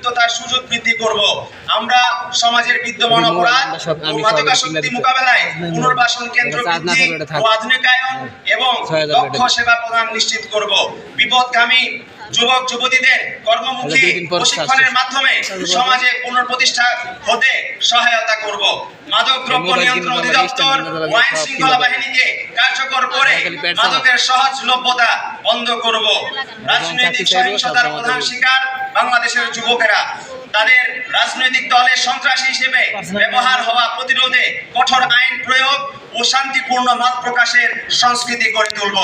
লিপ্ততার সুযোগ বৃদ্ধি করব। আমরা সমাজের বিদ্যমান অপরাধ ও মোকাবেলায় পুনর্বাসন কেন্দ্র বৃদ্ধি। ও আধুনিকায়ন এবং দক্ষ সেবা প্রদান নিশ্চিত করব। বিপদগামী যুবক যুবতীদের কর্মমুখী প্রশিক্ষণের মাধ্যমে সমাজে পুনর্প্রতিষ্ঠা হতে সহায়তা করব। মাদক দ্রব্য নিয়ন্ত্রণ অধিদপ্তর ও আইন শৃঙ্খলা বাহিনীকে কার্যকর করে। মাদকের সহজলভ্যতা বন্ধ করব। রাজনৈতিক সহিংসতার প্রধান শিকার বাংলাদেশের যুবকেরা। তাদের রাজনৈতিক দলের সন্ত্রাসী হিসেবে ব্যবহার হওয়া প্রতিরোধে কঠোর আইন প্রয়োগ ও শান্তিপূর্ণ মত প্রকাশের সংস্কৃতি গড়ে তুলব।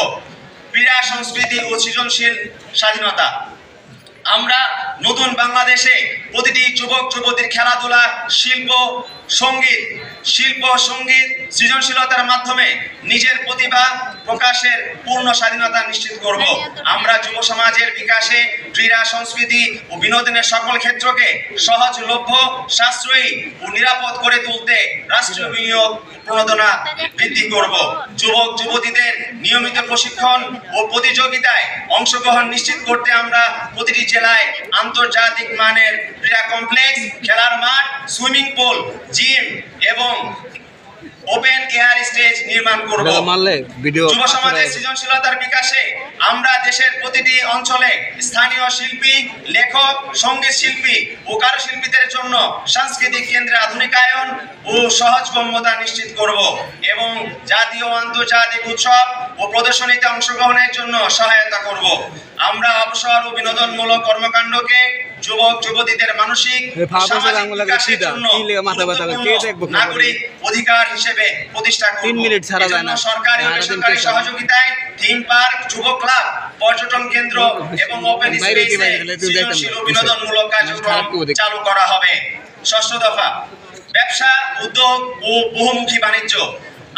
ক্রীড়া সংস্কৃতি ও সৃজনশীল স্বাধীনতা। আমরা নতুন বাংলাদেশে প্রতিটি যুবক, যুবতীর খেলাধুলা, শিল্প, সংগীত শিল্প, সংগীত সৃজনশীলতার মাধ্যমে নিজের প্রতিভা প্রকাশের পূর্ণ স্বাধীনতা নিশ্চিত করব। আমরা যুব সমাজের বিকাশে ক্রীড়া, সংস্কৃতি ও বিনোদনের সকল ক্ষেত্রকে সহজলভ্য, সাশ্রয়ী ও নিরাপদ করে তুলতে রাষ্ট্রীয় বিনিয়োগ প্রণোদনা বৃদ্ধি করব। যুবক, যুবতীদের নিয়মিত প্রশিক্ষণ ও প্রতিযোগিতায় অংশগ্রহণ নিশ্চিত করতে আমরা প্রতিটি জেলায় আন্তর্জাতিক মানের ক্রীড়া কমপ্লেক্স খেলার মাঠ সুইমিং পুল জিম এবং ওপেন এয়ার স্টেজ নির্মাণ করব। যুব সমাজের সৃজনশীলতার বিকাশে আমরা দেশের প্রতিটি অঞ্চলে স্থানীয় শিল্পী লেখক সংগীত শিল্পী ও কারুশিল্পীদের জন্য সাংস্কৃতিক কেন্দ্রে আধুনিকায়ন ও সহজগম্যতা নিশ্চিত করব এবং জাতীয় আন্তর্জাতিক উৎসব ও প্রদর্শনীতে অংশগ্রহণের জন্য সহায়তা করব। আমরা অবসর ও বিনোদনমূলক কর্মকাণ্ডকে যুবক যুবতীদের মানসিক সামাজিক বিকাশের জন্য? নাগরিক অধিকার হিসেবে প্রতিষ্ঠা করব। তিন মিনিট ছাড়া যায় এজন্য না। সরকারি ও বেসরকারি সহযোগিতায় থিম পার্ক যুব ক্লাব পর্যটন কেন্দ্র এবং ওপেন স্পেসে। সৃজনশীল ও বিনোদনমূলক কার্যক্রম চালু করা হবে। ষষ্ঠ দফা ব্যবসা উদ্যোগ ও বহুমুখী বাণিজ্য।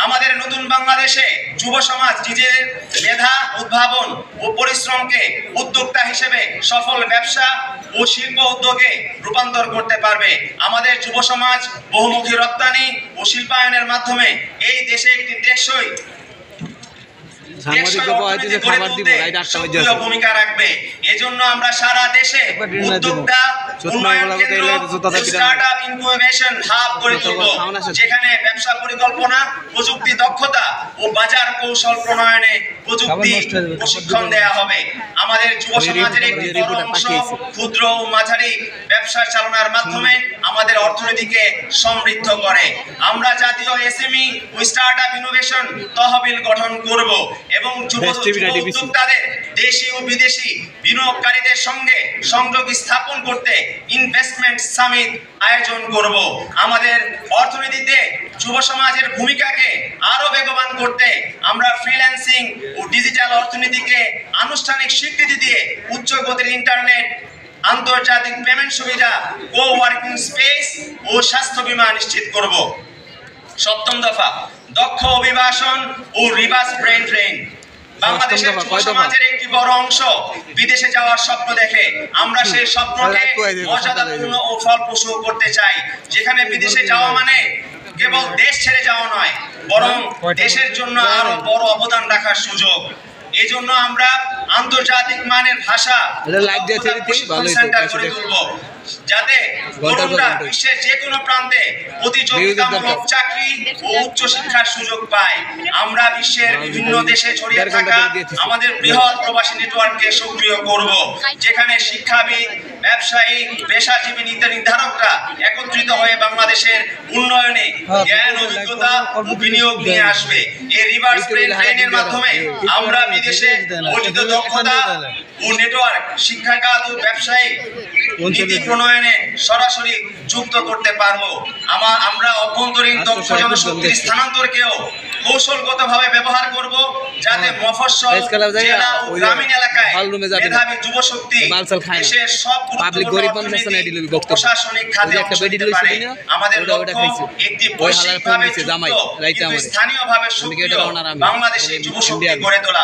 আমাদের নতুন বাংলাদেশে যুব সমাজ নিজের মেধা, উদ্ভাবন ও পরিশ্রমকে উদ্যোক্তা হিসেবে সফল ব্যবসা ও শিল্প উদ্যোগে রূপান্তর করতে পারবে। আমাদের যুব সমাজ বহুমুখী রপ্তানি ও শিল্পায়নের মাধ্যমে এই দেশে একটি টেকসই ভূমিকা রাখবে এজন্য আমরা সারা দেশে। উদ্যোক্তা। যেখানে ব্যবসা পরিকল্পনা প্রযুক্তি দক্ষতা ও বাজার কৌশল প্রণয়নে প্রযুক্তি প্রশিক্ষণ দেয়া হবে। আমাদের যুব সমাজের একটি বড় অংশ ক্ষুদ্র ও মাঝারি ব্যবসা চালানোর মাধ্যমে আমাদের অর্থনীতিকে সমৃদ্ধ করে। আমরা জাতীয় এসএমই ও স্টার্টআপ ইনোভেশন তহবিল গঠন করব এবং যুব? উদ্যোক্তাদের দেশি ও বিদেশি বিনিয়োগকারীদের সঙ্গে সংযোগ স্থাপন করতে ইনভেস্টমেন্ট সামিট আয়োজন করব। আমাদের অর্থনীতিতে যুব সমাজের ভূমিকাকে আরও বেগবান করতে আমরা ফ্রিল্যান্সিং ও ডিজিটাল অর্থনীতিকে আনুষ্ঠানিক স্বীকৃতি দিয়ে উচ্চ গতির ইন্টারনেট আন্তর্জাতিক পেমেন্ট সুবিধা কো ওয়ার্কিং স্পেস ও স্বাস্থ্য বীমা নিশ্চিত করব। সপ্তম দফা দক্ষ অভিবাসন ও রিভার্স ব্রেন ট্রেন বাংলাদেশের যুব সমাজের একটি বড় অংশ বিদেশে যাওয়ার স্বপ্ন দেখে। আমরা সেই স্বপ্নকে মর্যাদাপূর্ণ ও ফলপ্রসূ করতে চাই। যেখানে বিদেশে যাওয়া মানে কেবল দেশ বরং দেশের জন্য আরও বড় অবদান রাখার সুযোগ। এই জন্য আমরা আন্তর্জাতিক মানের ভাষা সেন্টার করে। তুলব। যাতে তরুণরা বিশ্বের যে কোনো প্রান্তে প্রতিযোগিতামূলক চাকরি ও উচ্চ শিক্ষার সুযোগ পায়। আমরা বিশ্বের বিভিন্ন দেশে ছড়িয়ে থাকা আমাদের বৃহৎ প্রবাসী নেটওয়ার্ককে সক্রিয় করব। যেখানে শিক্ষাবিদ ব্যবসায়ী পেশাজীবী নীতি নির্ধারকরা একত্রিত হয়ে বাংলাদেশের উন্নয়নে হ্যাঁ, জ্ঞান অভিজ্ঞতা ও বিনিয়োগ নিয়ে আসবে। এই রিভার্স ব্রেন ট্রেনের মাধ্যমে আমরা বিদেশে অর্জিত দক্ষতা ও নেটওয়ার্ক শিক্ষা কাজ ও ব্যবসায়িক নীতি প্রণয়নে সরাসরি যুক্ত করতে পারব। আমার আমরা অভ্যন্তরীণ দক্ষ জনশক্তির স্থানান্তরকেও কৌশলগতভাবে ব্যবহার করব যাতে মফস্বল জেলা ও গ্রামীণ এলাকায় যাবে। মেধাবী খায় না। দেশের সব গুরুত্বপূর্ণ গরিব। প্রশাসনিক খাতে অংশ নিতে পারে। আমাদের লক্ষ্য একটি বৈশ্বিকভাবে যুক্ত। স্থানীয়ভাবে সক্রিয়। বাংলাদেশি যুবশক্তি ইন্ডিয়ান। গড়ে তোলা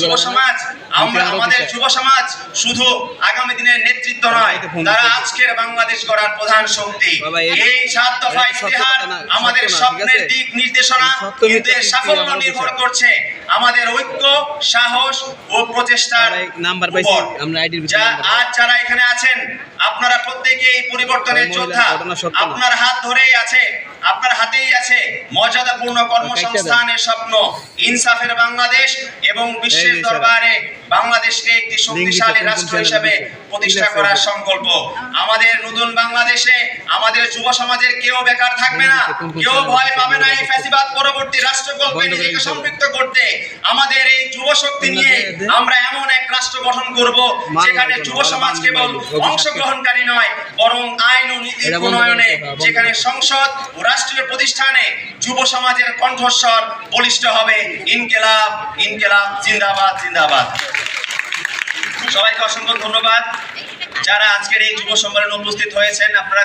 যুব সমাজ আমরা আমাদের যুব সমাজ শুধু আগামী দিনের নেতৃত্ব নয় তারা আজকের বাংলাদেশ গড়ার প্রধান শক্তি এই- সাত দফা ইতিহাস আমাদের স্বপ্নের দিক নির্দেশনা কিন্তু এর মিথ্যা সাফল্য নির্ভর করছে আমাদের ঐক্য সাহস ও প্রচেষ্টার নাম্বার উপর। যা আজ যারা এখানে আছেন আপনারা প্রত্যেকে এই পরিবর্তনের যোদ্ধা। আপনার হাত ধরেই আছে আপনার হাতেই আছে মর্যাদাপূর্ণ কর্মসংস্থানের স্বপ্ন। ইনসাফের বাংলাদেশ এবং বিশ্বের দরবারে বাংলাদেশকে একটি শক্তিশালী রাষ্ট্র হিসেবে প্রতিষ্ঠা করার সংকল্প। আমাদের নতুন বাংলাদেশে আমাদের যুব সমাজের কেউ বেকার থাকবে না। কেউ ভয় পাবে না এই ফ্যাসিবাদ পরবর্তী রাষ্ট্রকল্পে নিজেকে সম্পৃক্ত করতে আমাদের এই যুব শক্তি নিয়ে আমরা এমন এক রাষ্ট্র গঠন করব যেখানে যুব সমাজ কেবল অংশগ্রহণকারী নয় বরং আইন ও নীতি প্রণয়নে যেখানে সংসদ ও রাষ্ট্রীয় প্রতিষ্ঠানে যুব সমাজের কণ্ঠস্বর বলিষ্ঠ হবে। ইনকেলাব ইনকেলাব জিন্দাবাদ জিন্দাবাদ। সবাইকে অসংখ্য ধন্যবাদ। যারা আজকের এই যুব সম্মেলনে উপস্থিত হয়েছেন আপনারা